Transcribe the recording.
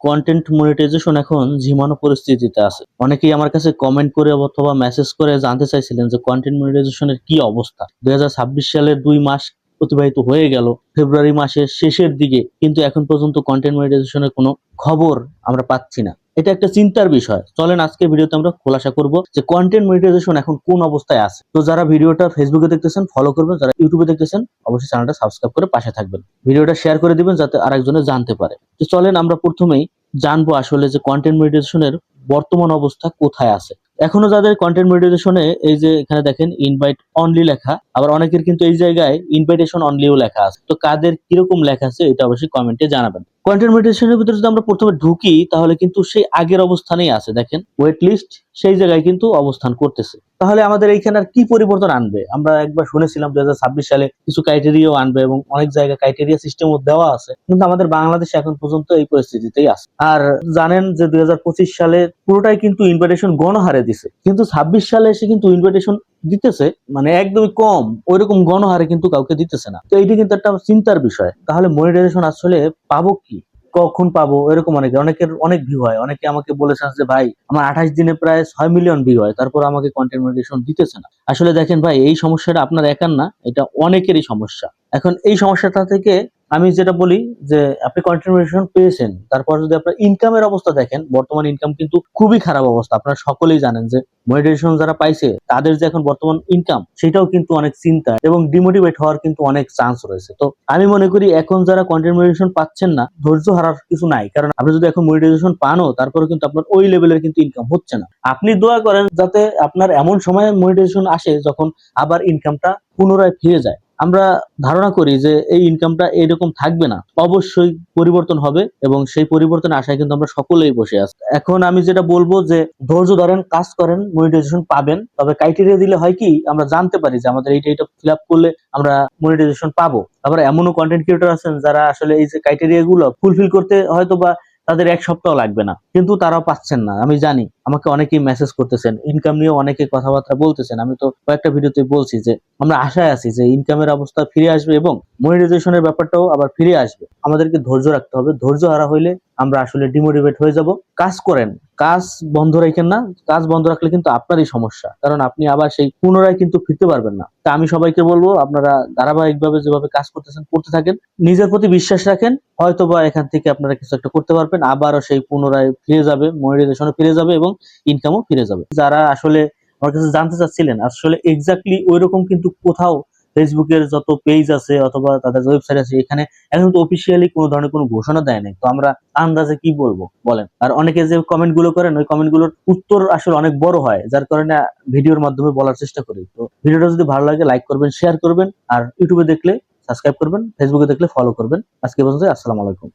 Content monetization এখন ঝিমানো পরিস্থিতিতে আছে। অনেকেই আমার কাছে কমেন্ট করে অথবা মেসেজ করে জানতে চাইছিলেন যে কন্টেন্ট মনিটাইজেশনের কি অবস্থা। দুই হাজার ছাব্বিশ সালের দুই মাস অতিবাহিত হয়ে গেল, ফেব্রুয়ারি মাসের শেষের দিকে, কিন্তু এখন পর্যন্ত কন্টেন্ট মনিটাইজেশনের কোনো খবর আমরা পাচ্ছি না। এটা একটা চিন্তার বিষয়। চলেন আজকে ভিডিওতে আমরা খোলাসা করব যে কন্টেন্ট মনিটাইজেশন এখন কোন অবস্থায় আছে। তো যারা ভিডিওটা ফেসবুকে দেখতেছেন ফলো করবেন। যারা ইউটিউবে দেখতেছেন, অবশ্যই চ্যানেলটা সাবস্ক্রাইব করে পাশে থাকবেন। ভিডিওটা শেয়ার করে দিবেন যাতে আরেকজনে জানতে পারে। তো চলেন আমরা প্রথমেই জানব আসলে যে কন্টেন্ট মনিটাইজেশনের বর্তমান অবস্থা কোথায় আছে। এখনও যাদের কন্টেন্ট মনিটাইজেশনে এই যে এখানে দেখেন ইনভাইট অনলি লেখা, আবার অনেকের কিন্তু এই জায়গায় ইনভাইটেশন অনলিও লেখা আছে। তো কাদের কীরকম লেখা আছে, এটা অবশ্যই কমেন্টে জানাবেন। কন্টেন্ট মনিটাইজেশনের ভিতরে যদি আমরা প্রথমে ঢুকি, তাহলে কিন্তু সেই আগের অবস্থানেই আছে, দেখেন। ওয়েট লিস্ট সেই জায়গায় কিন্তু অবস্থান করতেছে। তাহলে আমাদের এইখানে আর কি পরিবর্তন আনবে? আমরা একবার শুনেছিলাম দুই সালে কিছু ক্রাইটেরিয়াও আনবে এবং অনেক জায়গায় ক্রাইটেরিয়া সিস্টেমও দেওয়া আছে। কিন্তু আমাদের বাংলাদেশে এখন পর্যন্ত এই পরিস্থিতিতেই আছে। আর জানেন যে দুই হাজার পঁচিশ সালে পুরোটাই কিন্তু ইনভাইটেশন গণহারে দিছে। কিন্তু ছাব্বিশ সালে এসে কিন্তু ইনভাইটেশন দিতেছে মানে একদমই কম। ওইরকম গণহারে কিন্তু কাউকে দিতেছে না। তো এইটা কিন্তু একটা চিন্তার বিষয়। তাহলে মনিটাইজেশন আসলে পাবো কি? কখন পাবো? এরকম অনেকে, অনেকের অনেক ভিউ হয়। অনেকে আমাকে বলেছেন যে, ভাই, আমার আঠাশ দিনে প্রায় ছয় মিলিয়ন ভিউ হয়। তারপর আমাকে কন্টেন্ট মনিটাইজেশন দিতেছে না। আসলে দেখেন ভাই, এই সমস্যাটা আপনার একার না, এটা অনেকেরই সমস্যা। এখন এই সমস্যাটা থেকে আমি যেটা বলি যে আপনি কন্টিনিউশন পেয়েছেন, তারপর যদি আপনার ইনকামের অবস্থা দেখেন, বর্তমান ইনকাম কিন্তু খুবই খারাপ অবস্থা। আপনারা সকলেই জানেন যে মনিটাইজেশন যারা পাইছে, তাদের যে এখন বর্তমান ইনকাম সেটাও কিন্তু অনেক চিন্তা এবং ডিমোটিভেট হওয়ার কিন্তু অনেক চান্স রয়েছে। তো আমি মনে করি এখন যারা কন্টেন্ট মনিটাইজেশন পাচ্ছেন না, ধৈর্য হারার কিছু নাই। কারণ আপনি যদি এখন মনিটাইজেশন পানও তারপরে কিন্তু আপনার ওই লেভেলের কিন্তু ইনকাম হচ্ছে না। আপনি দোয়া করেন যাতে আপনার এমন সময় মনিটাইজেশন আসে যখন আবার ইনকামটা পুনরায় ফিরে যায়। আমরা ধারণা করি যে এই ইনকামটা এরকম থাকবে না। অবশ্যই পরিবর্তন হবে এবং সেই পরিবর্তনের আশায় কিন্তু আমরা সকলেই বসে আছি। এখন আমি যেটা বলব যে, ধৈর্য ধরেন, কাজ করেন মনিটাইজেশন পাবেন, তবে ক্রাইটেরিয়া দিলে হয় কি, আমরা জানতে পারি যে আমাদের এইটা এটা ফিল আপ করলে আমরা মনিটাইজেশন পাবো। আবার এমনও কন্টেন্ট ক্রিয়েটর আছেন যারা আসলে এই যে ক্রাইটেরিয়া গুলো ফুলফিল করতে হয়তো বা তাদের এক সপ্তাহ লাগবে না, কিন্তু তারাও পাচ্ছেন না, আমি জানি। আমাকে অনেকেই মেসেজ করতেছেন ইনকাম নিয়ে অনেকে কথাবার্তা বলতেছেন। আমি তো কয়েকটা ভিডিওতে বলছি যে, আমরা আশায় আছি যে ইনকামের অবস্থা ফিরে আসবে এবং মনিটাইজেশনের ব্যাপারটাও আবার ফিরে আসবে। আমাদেরকে ধৈর্য রাখতে হবে। ধৈর্য হারা হইলে আমরা আসলে ডিমোটিভেট হয়ে যাব। কাজ করেন। কাজ বন্ধ রাখেন না। কাজ বন্ধ রাখলে কিন্তু আপনারই সমস্যা। কারণ আপনি আবার সেই পুনরায় কিন্তু ফিরতে পারবেন না। তা আমি সবাইকে বলব, আপনারা ধারাবাহিকভাবে যেভাবে কাজ করতেছেন, করতে থাকেন। নিজের প্রতি বিশ্বাস রাখেন। হয়তো বা এখান থেকে আপনারা কিছু একটা করতে পারবেন। আবারও সেই পুনরায় ফিরে যাবে মনিটাইজেশনও ফিরে যাবে এবং ইনকামও ফিরে যাবে। যারা আসলে আমার কাছে জানতে চাচ্ছিলেন, আসলে এক্স্যাক্টলি ওইরকম কিন্তু কোথাও ফেসবুকের যত পেজ আছে অথবা তাদের ওয়েবসাইট আছে, এখানে এখন কিন্তু অফিসিয়ালি কোনো ধরনের কোনো ঘোষণা দেয় নাই। তো আমরা আন্দাজে কি বলব? বলেন। আর অনেকে যে কমেন্টগুলো করেন, ওই কমেন্টগুলোর উত্তর আসলে অনেক বড় হয়, যার কারণে ভিডিওর মাধ্যমে বলার চেষ্টা করি। তো ভিডিওটা যদি ভালো লাগে লাইক করবেন শেয়ার করবেন, আর ইউটিউবে দেখলে সাবস্ক্রাইব করবেন ফেসবুকে দেখলে ফলো করবেন। আজকে পর্যন্ত আসসালামু আলাইকুম।